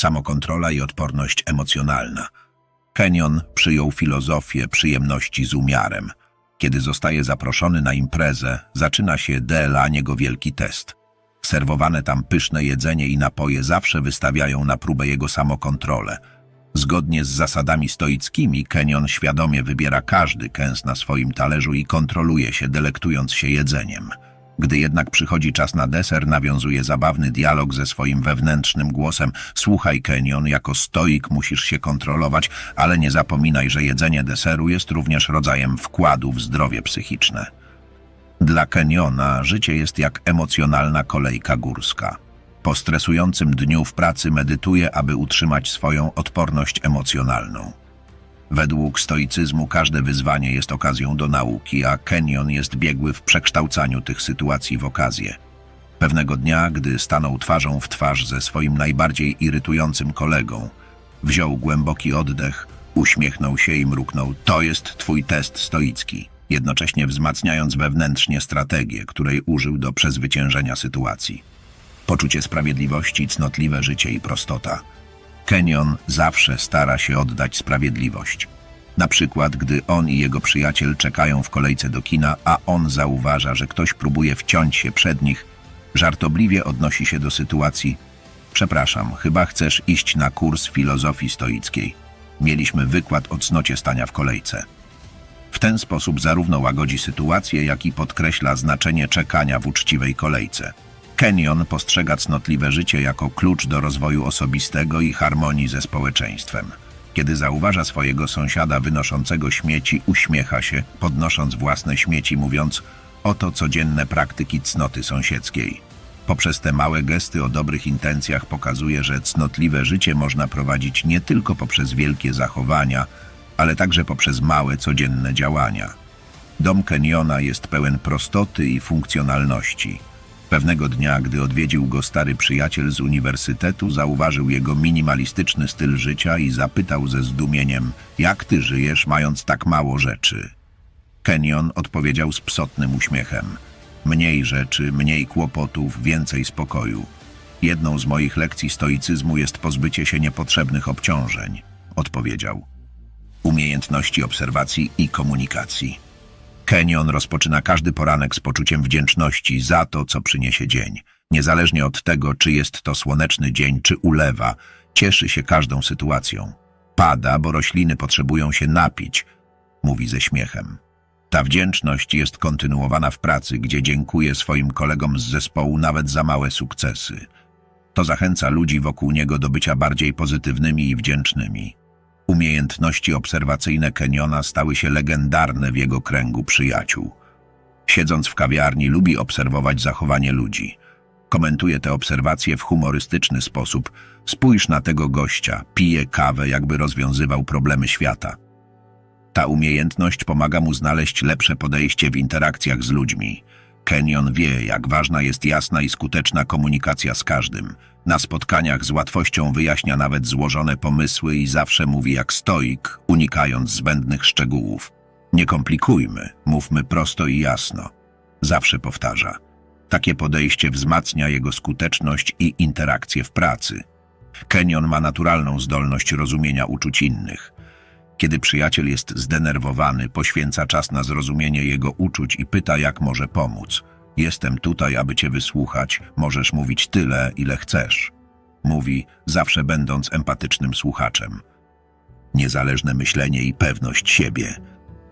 samokontrola i odporność emocjonalna. Kenyon przyjął filozofię przyjemności z umiarem. Kiedy zostaje zaproszony na imprezę, zaczyna się dla niego wielki test. Serwowane tam pyszne jedzenie i napoje zawsze wystawiają na próbę jego samokontrolę. Zgodnie z zasadami stoickimi, Kenyon świadomie wybiera każdy kęs na swoim talerzu i kontroluje się, delektując się jedzeniem. Gdy jednak przychodzi czas na deser, nawiązuje zabawny dialog ze swoim wewnętrznym głosem. Słuchaj, Kenyon, jako stoik musisz się kontrolować, ale nie zapominaj, że jedzenie deseru jest również rodzajem wkładu w zdrowie psychiczne. Dla Kenyona życie jest jak emocjonalna kolejka górska. Po stresującym dniu w pracy medytuje, aby utrzymać swoją odporność emocjonalną. Według stoicyzmu każde wyzwanie jest okazją do nauki, a Kenyon jest biegły w przekształcaniu tych sytuacji w okazję. Pewnego dnia, gdy stanął twarzą w twarz ze swoim najbardziej irytującym kolegą, wziął głęboki oddech, uśmiechnął się i mruknął: To jest twój test stoicki, jednocześnie wzmacniając wewnętrznie strategię, której użył do przezwyciężenia sytuacji. Poczucie sprawiedliwości, cnotliwe życie i prostota. Kenyon zawsze stara się oddać sprawiedliwość. Na przykład, gdy on i jego przyjaciel czekają w kolejce do kina, a on zauważa, że ktoś próbuje wciąć się przed nich, żartobliwie odnosi się do sytuacji. Przepraszam, chyba chcesz iść na kurs filozofii stoickiej. Mieliśmy wykład o cnocie stania w kolejce. W ten sposób zarówno łagodzi sytuację, jak i podkreśla znaczenie czekania w uczciwej kolejce. Kenyon postrzega cnotliwe życie jako klucz do rozwoju osobistego i harmonii ze społeczeństwem. Kiedy zauważa swojego sąsiada wynoszącego śmieci, uśmiecha się, podnosząc własne śmieci, mówiąc oto codzienne praktyki cnoty sąsiedzkiej. Poprzez te małe gesty o dobrych intencjach pokazuje, że cnotliwe życie można prowadzić nie tylko poprzez wielkie zachowania, ale także poprzez małe codzienne działania. Dom Kenyona jest pełen prostoty i funkcjonalności. Pewnego dnia, gdy odwiedził go stary przyjaciel z uniwersytetu, zauważył jego minimalistyczny styl życia i zapytał ze zdumieniem, jak ty żyjesz, mając tak mało rzeczy? Kenyon odpowiedział z psotnym uśmiechem. Mniej rzeczy, mniej kłopotów, więcej spokoju. Jedną z moich lekcji stoicyzmu jest pozbycie się niepotrzebnych obciążeń, odpowiedział. Umiejętności obserwacji i komunikacji. Kenyon rozpoczyna każdy poranek z poczuciem wdzięczności za to, co przyniesie dzień. Niezależnie od tego, czy jest to słoneczny dzień, czy ulewa, cieszy się każdą sytuacją. Pada, bo rośliny potrzebują się napić, mówi ze śmiechem. Ta wdzięczność jest kontynuowana w pracy, gdzie dziękuję swoim kolegom z zespołu nawet za małe sukcesy. To zachęca ludzi wokół niego do bycia bardziej pozytywnymi i wdzięcznymi. Umiejętności obserwacyjne Keniona stały się legendarne w jego kręgu przyjaciół. Siedząc w kawiarni, lubi obserwować zachowanie ludzi. Komentuje te obserwacje w humorystyczny sposób. Spójrz na tego gościa, pije kawę, jakby rozwiązywał problemy świata. Ta umiejętność pomaga mu znaleźć lepsze podejście w interakcjach z ludźmi. Kenyon wie, jak ważna jest jasna i skuteczna komunikacja z każdym. Na spotkaniach z łatwością wyjaśnia nawet złożone pomysły i zawsze mówi jak stoik, unikając zbędnych szczegółów. Nie komplikujmy, mówmy prosto i jasno. Zawsze powtarza. Takie podejście wzmacnia jego skuteczność i interakcję w pracy. Kenyon ma naturalną zdolność rozumienia uczuć innych. Kiedy przyjaciel jest zdenerwowany, poświęca czas na zrozumienie jego uczuć i pyta, jak może pomóc. Jestem tutaj, aby cię wysłuchać, możesz mówić tyle, ile chcesz. Mówi, zawsze będąc empatycznym słuchaczem. Niezależne myślenie i pewność siebie.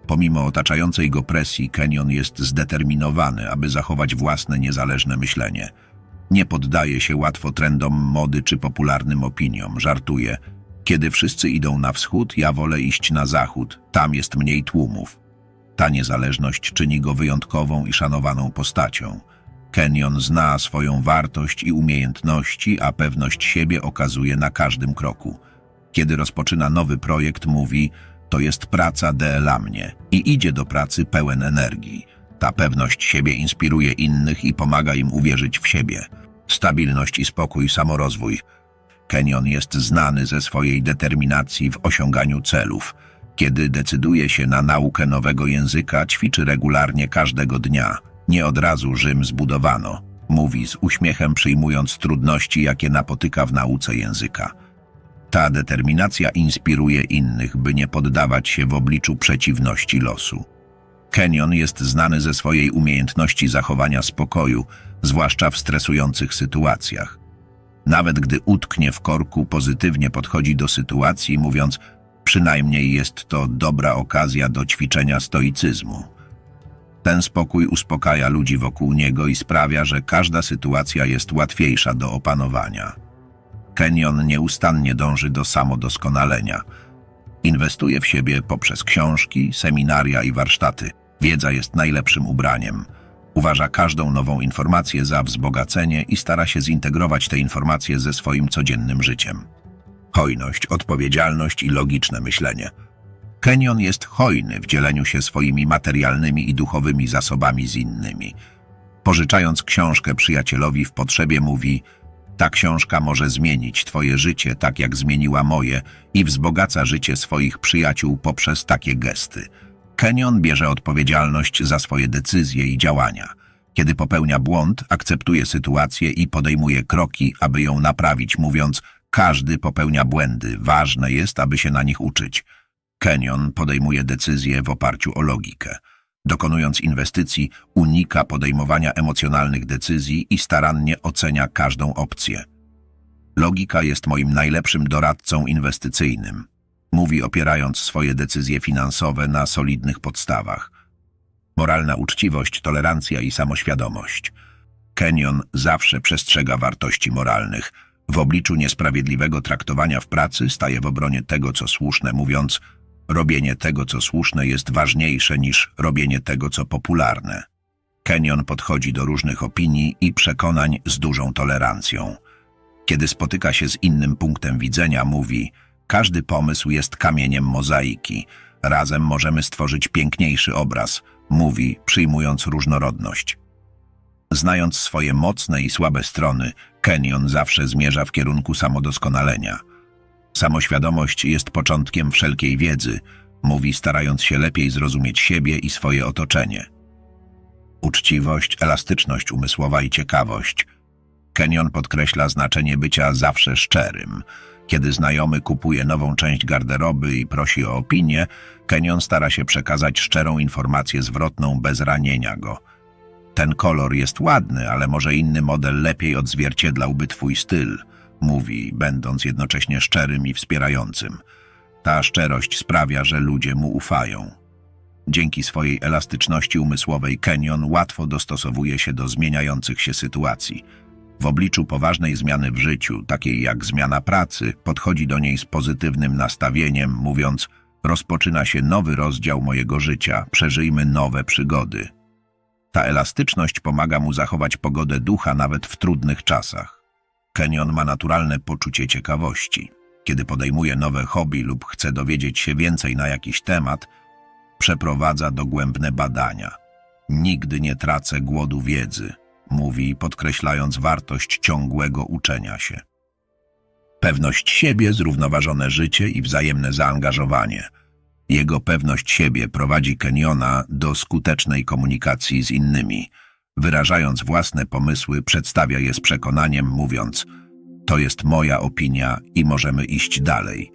Pomimo otaczającej go presji, Kenyon jest zdeterminowany, aby zachować własne niezależne myślenie. Nie poddaje się łatwo trendom mody czy popularnym opiniom, żartuje – kiedy wszyscy idą na wschód, ja wolę iść na zachód, tam jest mniej tłumów. Ta niezależność czyni go wyjątkową i szanowaną postacią. Kenyon zna swoją wartość i umiejętności, a pewność siebie okazuje na każdym kroku. Kiedy rozpoczyna nowy projekt, mówi: To jest praca dla mnie i idzie do pracy pełen energii. Ta pewność siebie inspiruje innych i pomaga im uwierzyć w siebie. Stabilność i spokój, samorozwój. Kenyon jest znany ze swojej determinacji w osiąganiu celów. Kiedy decyduje się na naukę nowego języka, ćwiczy regularnie każdego dnia. Nie od razu Rzym zbudowano. Mówi z uśmiechem przyjmując trudności, jakie napotyka w nauce języka. Ta determinacja inspiruje innych, by nie poddawać się w obliczu przeciwności losu. Kenyon jest znany ze swojej umiejętności zachowania spokoju, zwłaszcza w stresujących sytuacjach. Nawet gdy utknie w korku, pozytywnie podchodzi do sytuacji, mówiąc: Przynajmniej jest to dobra okazja do ćwiczenia stoicyzmu. Ten spokój uspokaja ludzi wokół niego i sprawia, że każda sytuacja jest łatwiejsza do opanowania. Kenyon nieustannie dąży do samodoskonalenia. Inwestuje w siebie poprzez książki, seminaria i warsztaty. Wiedza jest najlepszym ubraniem. Uważa każdą nową informację za wzbogacenie i stara się zintegrować te informacje ze swoim codziennym życiem. Hojność, odpowiedzialność i logiczne myślenie. Kenyon jest hojny w dzieleniu się swoimi materialnymi i duchowymi zasobami z innymi. Pożyczając książkę przyjacielowi w potrzebie mówi ta książka może zmienić twoje życie tak jak zmieniła moje i wzbogaca życie swoich przyjaciół poprzez takie gesty. Kenyon bierze odpowiedzialność za swoje decyzje i działania. Kiedy popełnia błąd, akceptuje sytuację i podejmuje kroki, aby ją naprawić, mówiąc każdy popełnia błędy, ważne jest, aby się na nich uczyć. Kenyon podejmuje decyzje w oparciu o logikę. Dokonując inwestycji, unika podejmowania emocjonalnych decyzji i starannie ocenia każdą opcję. Logika jest moim najlepszym doradcą inwestycyjnym. Mówi opierając swoje decyzje finansowe na solidnych podstawach. Moralna uczciwość, tolerancja i samoświadomość. Kenyon zawsze przestrzega wartości moralnych. W obliczu niesprawiedliwego traktowania w pracy staje w obronie tego, co słuszne, mówiąc robienie tego, co słuszne jest ważniejsze niż robienie tego, co popularne. Kenyon podchodzi do różnych opinii i przekonań z dużą tolerancją. Kiedy spotyka się z innym punktem widzenia, mówi: Każdy pomysł jest kamieniem mozaiki. Razem możemy stworzyć piękniejszy obraz, mówi, przyjmując różnorodność. Znając swoje mocne i słabe strony, Kenyon zawsze zmierza w kierunku samodoskonalenia. Samoświadomość jest początkiem wszelkiej wiedzy, mówi starając się lepiej zrozumieć siebie i swoje otoczenie. Uczciwość, elastyczność umysłowa i ciekawość. Kenyon podkreśla znaczenie bycia zawsze szczerym. Kiedy znajomy kupuje nową część garderoby i prosi o opinię, Kenyon stara się przekazać szczerą informację zwrotną bez ranienia go. Ten kolor jest ładny, ale może inny model lepiej odzwierciedlałby twój styl, mówi, będąc jednocześnie szczerym i wspierającym. Ta szczerość sprawia, że ludzie mu ufają. Dzięki swojej elastyczności umysłowej Kenyon łatwo dostosowuje się do zmieniających się sytuacji. W obliczu poważnej zmiany w życiu, takiej jak zmiana pracy, podchodzi do niej z pozytywnym nastawieniem, mówiąc: Rozpoczyna się nowy rozdział mojego życia, przeżyjmy nowe przygody. Ta elastyczność pomaga mu zachować pogodę ducha nawet w trudnych czasach. Kenyon ma naturalne poczucie ciekawości. Kiedy podejmuje nowe hobby lub chce dowiedzieć się więcej na jakiś temat, przeprowadza dogłębne badania. Nigdy nie tracę głodu wiedzy, mówi, podkreślając wartość ciągłego uczenia się. Pewność siebie, zrównoważone życie i wzajemne zaangażowanie. Jego pewność siebie prowadzi Keniona do skutecznej komunikacji z innymi. Wyrażając własne pomysły, przedstawia je z przekonaniem, mówiąc: To jest moja opinia i możemy iść dalej.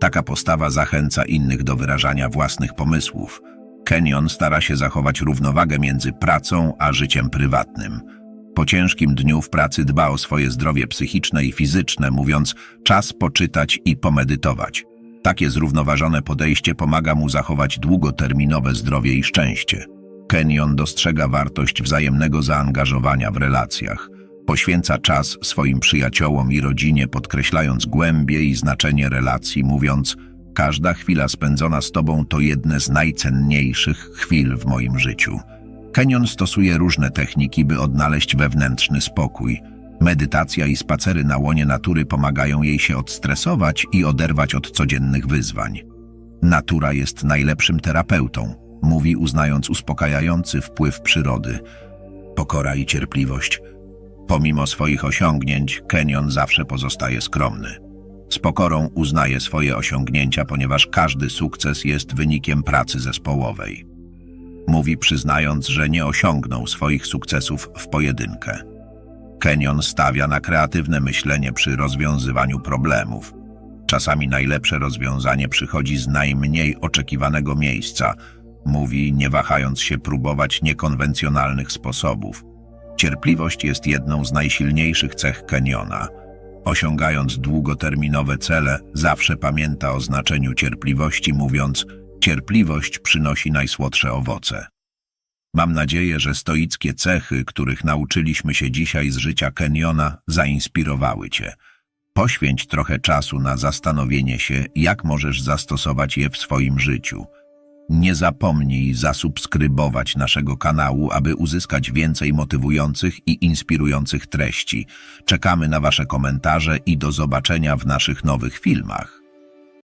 Taka postawa zachęca innych do wyrażania własnych pomysłów. Kenyon stara się zachować równowagę między pracą a życiem prywatnym. Po ciężkim dniu w pracy dba o swoje zdrowie psychiczne i fizyczne, mówiąc czas poczytać i pomedytować. Takie zrównoważone podejście pomaga mu zachować długoterminowe zdrowie i szczęście. Kenyon dostrzega wartość wzajemnego zaangażowania w relacjach. Poświęca czas swoim przyjaciołom i rodzinie, podkreślając głębie i znaczenie relacji, mówiąc Każda chwila spędzona z Tobą to jedne z najcenniejszych chwil w moim życiu. Kenyon stosuje różne techniki, by odnaleźć wewnętrzny spokój. Medytacja i spacery na łonie natury pomagają jej się odstresować i oderwać od codziennych wyzwań. Natura jest najlepszym terapeutą, mówi uznając uspokajający wpływ przyrody. Pokora i cierpliwość. Pomimo swoich osiągnięć, Kenyon zawsze pozostaje skromny. Z pokorą uznaje swoje osiągnięcia, ponieważ każdy sukces jest wynikiem pracy zespołowej. Mówi przyznając, że nie osiągnął swoich sukcesów w pojedynkę. Kenyon stawia na kreatywne myślenie przy rozwiązywaniu problemów. Czasami najlepsze rozwiązanie przychodzi z najmniej oczekiwanego miejsca, mówi, nie wahając się próbować niekonwencjonalnych sposobów. Cierpliwość jest jedną z najsilniejszych cech Keniona. Osiągając długoterminowe cele, zawsze pamięta o znaczeniu cierpliwości, mówiąc: Cierpliwość przynosi najsłodsze owoce. Mam nadzieję, że stoickie cechy, których nauczyliśmy się dzisiaj z życia Keniona, zainspirowały Cię. Poświęć trochę czasu na zastanowienie się, jak możesz zastosować je w swoim życiu. Nie zapomnij zasubskrybować naszego kanału, aby uzyskać więcej motywujących i inspirujących treści. Czekamy na Wasze komentarze i do zobaczenia w naszych nowych filmach.